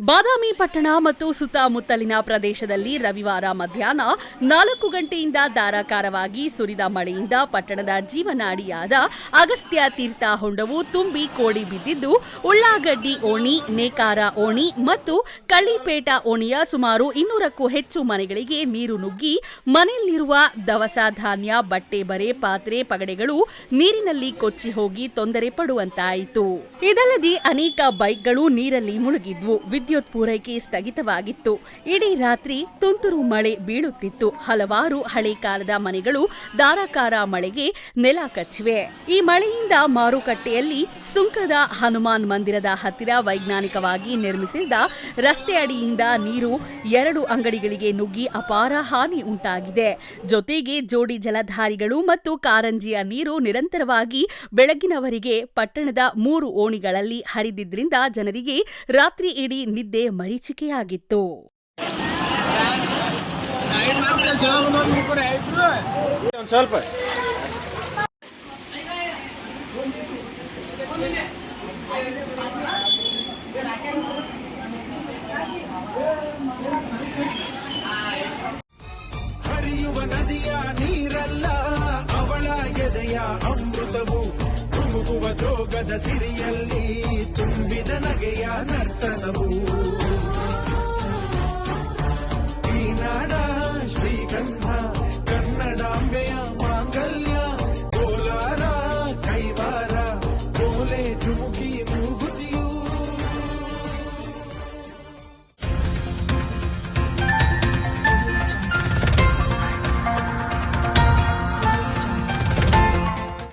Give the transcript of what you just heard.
ಬಾದಾಮಿ ಪಟ್ಟಣ ಮತ್ತು ಸುತ್ತಮುತ್ತಲಿನ ಪ್ರದೇಶದಲ್ಲಿ ರವಿವಾರ ಮಧ್ಯಾಹ್ನ ನಾಲ್ಕು ಗಂಟೆಯಿಂದ ಧಾರಾಕಾರವಾಗಿ ಸುರಿದ ಮಳೆಯಿಂದ ಪಟ್ಟಣದ ಜೀವನಾಡಿಯಾದ ಅಗಸ್ತ್ಯ ತೀರ್ಥ ಹೊಂಡವು ತುಂಬಿ ಕೋಡಿ ಬಿದ್ದಿದ್ದು, ಉಳ್ಳಾಗಡ್ಡಿ ಓಣಿ, ನೇಕಾರ ಓಣಿ ಮತ್ತು ಕಳ್ಳಿಪೇಟ ಓಣಿಯ ಸುಮಾರು ಇನ್ನೂರಕ್ಕೂ ಹೆಚ್ಚು ಮನೆಗಳಿಗೆ ನೀರು ನುಗ್ಗಿ, ಮನೆಯಲ್ಲಿರುವ ದವಸ ಧಾನ್ಯ, ಬಟ್ಟೆ ಬರೆ, ಪಾತ್ರೆ ಪಗಡೆಗಳು ನೀರಿನಲ್ಲಿ ಕೊಚ್ಚಿ ಹೋಗಿ ತೊಂದರೆ ಪಡುವಂತಾಯಿತು. ಇದಲ್ಲದೆ ಅನೇಕ ಬೈಕ್ಗಳು ನೀರಲ್ಲಿ ಮುಳುಗಿದ್ವು. ವಿದ್ಯುತ್ ಪೂರೈಕೆ ಸ್ಥಗಿತವಾಗಿತ್ತು. ಇಡೀ ರಾತ್ರಿ ತುಂತುರು ಮಳೆ ಬೀಳುತ್ತಿತ್ತು. ಹಲವಾರು ಹಳೆ ಕಾಲದ ಮನೆಗಳು ಧಾರಾಕಾರ ಮಳೆಗೆ ನೆಲ ಕಚ್ಚಿವೆ. ಈ ಮಳೆಯಿಂದ ಮಾರುಕಟ್ಟೆಯಲ್ಲಿ ಸುಂಕದ ಹನುಮಾನ್ ಮಂದಿರದ ಹತ್ತಿರ ವೈಜ್ಞಾನಿಕವಾಗಿ ನಿರ್ಮಿಸಿದ ರಸ್ತೆ ಅಡಿಯಿಂದ ನೀರು ಎರಡು ಅಂಗಡಿಗಳಿಗೆ ನುಗ್ಗಿ ಅಪಾರ ಹಾನಿ ಉಂಟಾಗಿದೆ. ಜೊತೆಗೆ ಜೋಡಿ ಜಲಧಾರಿಗಳು ಮತ್ತು ಕಾರಂಜಿಯ ನೀರು ನಿರಂತರವಾಗಿ ಬೆಳಗಿನವರೆಗೆ ಪಟ್ಟಣದ ಮೂರು ಓಣಿಗಳಲ್ಲಿ ಹರಿದಿದ್ದರಿಂದ ಜನರಿಗೆ ರಾತ್ರಿ ಇಡೀ ನಿದ್ದೆ ಮರೀಚಿಕೆಯಾಗಿತ್ತು. ಸ್ವಲ್ಪ ಹರಿಯುವ ನದಿಯ ನೀರಲ್ಲ ಅವಳ ಎದೆಯ ಅಮೃತವು ಧುಮುಕುವ ಜೋಗದ ಸಿರಿಯಲ್ಲಿ. ತುಂಬಿದ ನಗೆಯ ನರ್ತನವು.